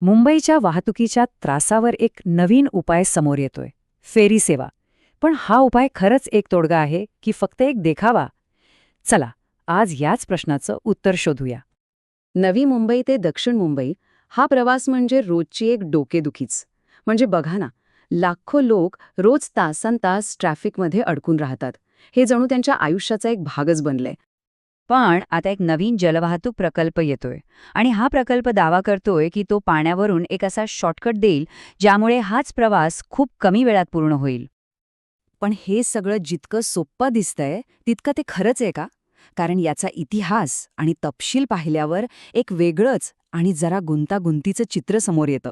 मुंबईच्या वाहतुकीच्या त्रासावर एक नवीन उपाय समोर येतोय. फेरी सेवा. पण हा उपाय खरंच एक तोडगा आहे की फक्त एक देखावा? चला आज याच प्रश्नाचं उत्तर शोधूया. नवी मुंबई ते दक्षिण मुंबई हा प्रवास म्हणजे रोजची एक डोकेदुखीच. म्हणजे बघा ना लाखो लोक रोज तासन तास ट्रॅफिकमध्ये अडकून राहतात. हे जणू त्यांच्या आयुष्याचा एक भागच बनलंय. पण आता एक नवीन जलवाहतूक प्रकल्प येतोय. आणि हा प्रकल्प दावा करतोय की तो पाण्यावरून एक असा शॉर्टकट देईल ज्यामुळे हाच प्रवास खूप कमी वेळात पूर्ण होईल. पण हे सगळं जितकं सोप्पं दिसतंय तितकं ते खरंच आहे का? कारण याचा इतिहास आणि तपशील पाहिल्यावर एक वेगळंच आणि जरा गुंतागुंतीचं चित्र समोर येतं.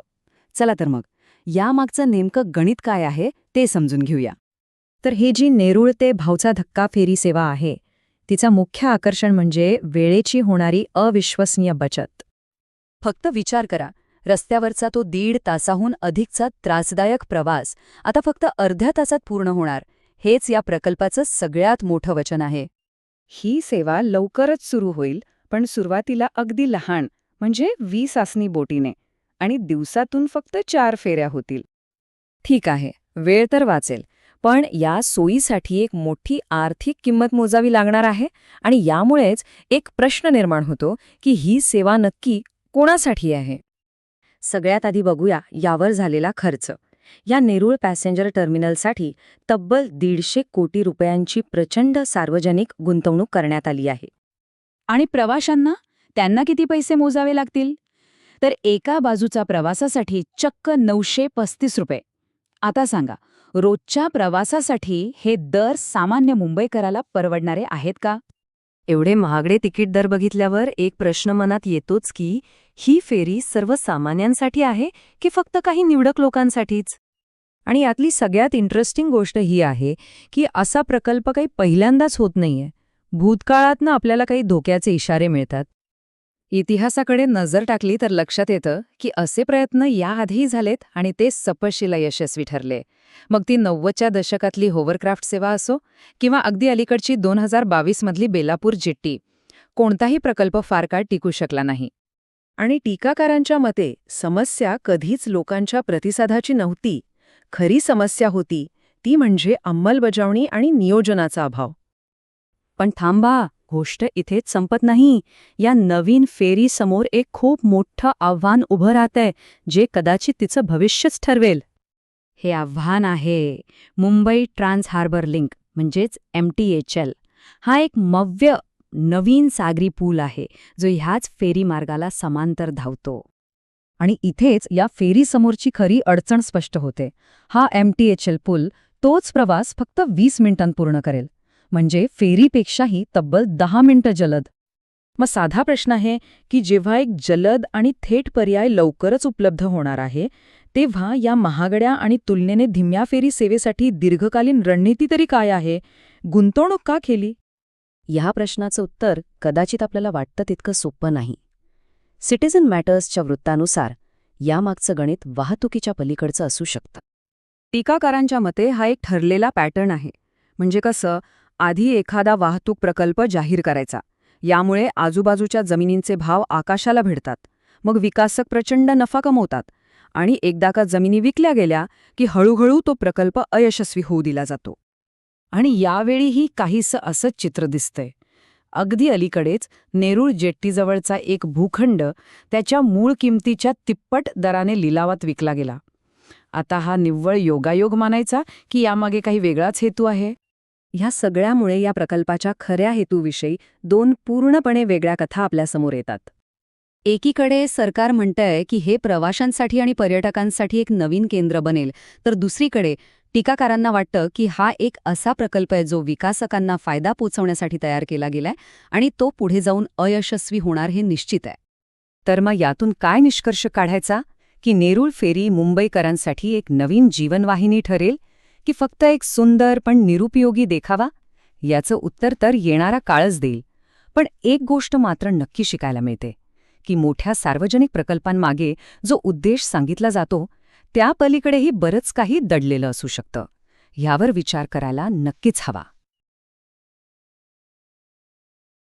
चला तर मग यामागचं नेमकं गणित काय आहे ते समजून घेऊया. तर हे जी नेरूळ ते भावचा धक्का फेरी सेवा आहे तिचं मुख्य आकर्षण म्हणजे वेळेची होणारी अविश्वसनीय बचत. फक्त विचार करा रस्त्यावरचा तो दीड तासाहून अधिकचा त्रासदायक प्रवास आता फक्त अर्ध्या तासात पूर्ण होणार हेच या प्रकल्पाचं सगळ्यात मोठं वचन आहे. ही सेवा लवकरच सुरू होईल पण सुरुवातीला अगदी लहान म्हणजे वीस आसनी बोटीने आणि दिवसातून फक्त चार फेऱ्या होतील. ठीक आहे वेळ तर वाचेल पण या सोयीसाठी एक मोठी आर्थिक किंमत मोजावी लागणार आहे आणि यामुळेच एक प्रश्न निर्माण होतो की ही सेवा नक्की कोणासाठी आहे? सगळ्यात आधी बघूया यावर झालेला खर्च. या नेरूळ पॅसेंजर टर्मिनलसाठी तब्बल दीडशे कोटी रुपयांची प्रचंड सार्वजनिक गुंतवणूक करण्यात आली आहे. आणि प्रवाशांना? त्यांना किती पैसे मोजावे लागतील? तर एका बाजूचा प्रवासासाठी चक्क नऊशे पस्तीस रुपये. आता सांगा रोजच्या प्रवासासाठी हे दर सामान्य मुंबईकराला परवडणारे आहेत का? एवढे महागडे तिकीट दर बघितल्यावर एक प्रश्न मनात येतोच की ही फेरी सर्वसामान्यांसाठी आहे की फक्त काही निवडक लोकांसाठीच? आणि यातली सगळ्यात इंटरेस्टिंग गोष्ट ही आहे की असा प्रकल्प काही पहिल्यांदाच होत नाहीये. भूतकाळातनं आपल्याला काही धोक्याचे इशारे मिळतात. इतिहासाकडे नजर टाकली तर लक्षात येतं की असे प्रयत्न याआधीही झालेत आणि ते सपशिला यशस्वी ठरले. मग ती नव्वदच्या दशकातली होवरक्राफ्ट सेवा असो किंवा अगदी अलीकडची दोन हजार बावीसमधली बेलापूर जिट्टी कोणताही प्रकल्प फार काळ टिकू शकला नाही. आणि टीकाकारांच्या मते समस्या कधीच लोकांच्या प्रतिसादाची नव्हती. खरी समस्या होती ती म्हणजे अंमलबजावणी आणि नियोजनाचा अभाव. पण थांबा गोष्ट इथेच संपत नाही. या नवीन फेरीसमोर एक खूप मोठं आव्हान उभं राहतंय जे कदाचित तिचं भविष्यच ठरवेल. हे आव्हान आहे मुंबई ट्रान्स हार्बर लिंक म्हणजेच एम टी एच एल हा एक मव्य नवीन सागरी पूल आहे जो ह्याच फेरी मार्गाला समांतर धावतो. आणि इथेच या फेरीसमोरची खरी अडचण स्पष्ट होते. हा एम टी एच एल पूल तोच प्रवास फक्त वीस मिनिटांत पूर्ण करेल. म्हणजे फेरीपेक्षाही तब्बल दहा मिनिटं जलद. मग साधा प्रश्न आहे की जेव्हा एक जलद आणि थेट पर्याय लवकरच उपलब्ध होणार आहे तेव्हा या महागड्या आणि तुलनेने धिम्या फेरी सेवेसाठी दीर्घकालीन रणनीती तरी काय आहे? गुंतवणूक का केली? ह्या प्रश्नाचं उत्तर कदाचित आपल्याला वाटतं तितकं सोपं नाही. सिटिझन मॅटर्सच्या वृत्तानुसार यामागचं गणित वाहतुकीच्या पलीकडचं असू शकतं. टीकाकारांच्या मते हा एक ठरलेला पॅटर्न आहे. म्हणजे कसं? आधी एखादा वाहतूक प्रकल्प जाहीर करायचा. यामुळे आजूबाजूच्या जमिनींचे भाव आकाशाला भिडतात. मग विकासक प्रचंड नफा कमवतात. आणि एकदा का जमिनी विकल्या गेल्या की हळूहळू तो प्रकल्प अयशस्वी होऊ दिला जातो. आणि यावेळीही काहीसं असंच चित्र दिसतंय. अगदी अलीकडेच नेरूळ जेट्टीजवळचा एक भूखंड त्याच्या मूळ किमतीच्या तिप्पट दराने लिलावात विकला गेला. आता हा निव्वळ योगायोग मानायचा की यामागे काही वेगळाच हेतू आहे? ह्या सगळ्यामुळे या प्रकल्पाच्या खऱ्या हेतूविषयी दोन पूर्णपणे वेगळ्या कथा आपल्यासमोर येतात. एकीकडे सरकार म्हणतंय की हे प्रवाशांसाठी आणि पर्यटकांसाठी एक नवीन केंद्र बनेल तर दुसरीकडे टीकाकारांना वाटतं की हा एक असा प्रकल्प आहे जो विकासकांना फायदा पोचवण्यासाठी तयार केला गेलाय आणि तो पुढे जाऊन अयशस्वी होणार हे निश्चित आहे. तर मग यातून काय निष्कर्ष काढायचा? की नेरूळ फेरी मुंबईकरांसाठी एक नवीन जीवनवाहिनी ठरेल? की फक्त एक सुंदर पण निरुपयोगी देखावा याचं उत्तर तर येणारा काळच देईल. पण एक गोष्ट मात्र नक्की शिकायला मिळते की मोठ्या सार्वजनिक प्रकल्पांमागे जो उद्देश सांगितला जातो त्या पलीकडेही बरंच काही दडलेलं असू शकतं. ह्यावर विचार करायला नक्कीच हवा.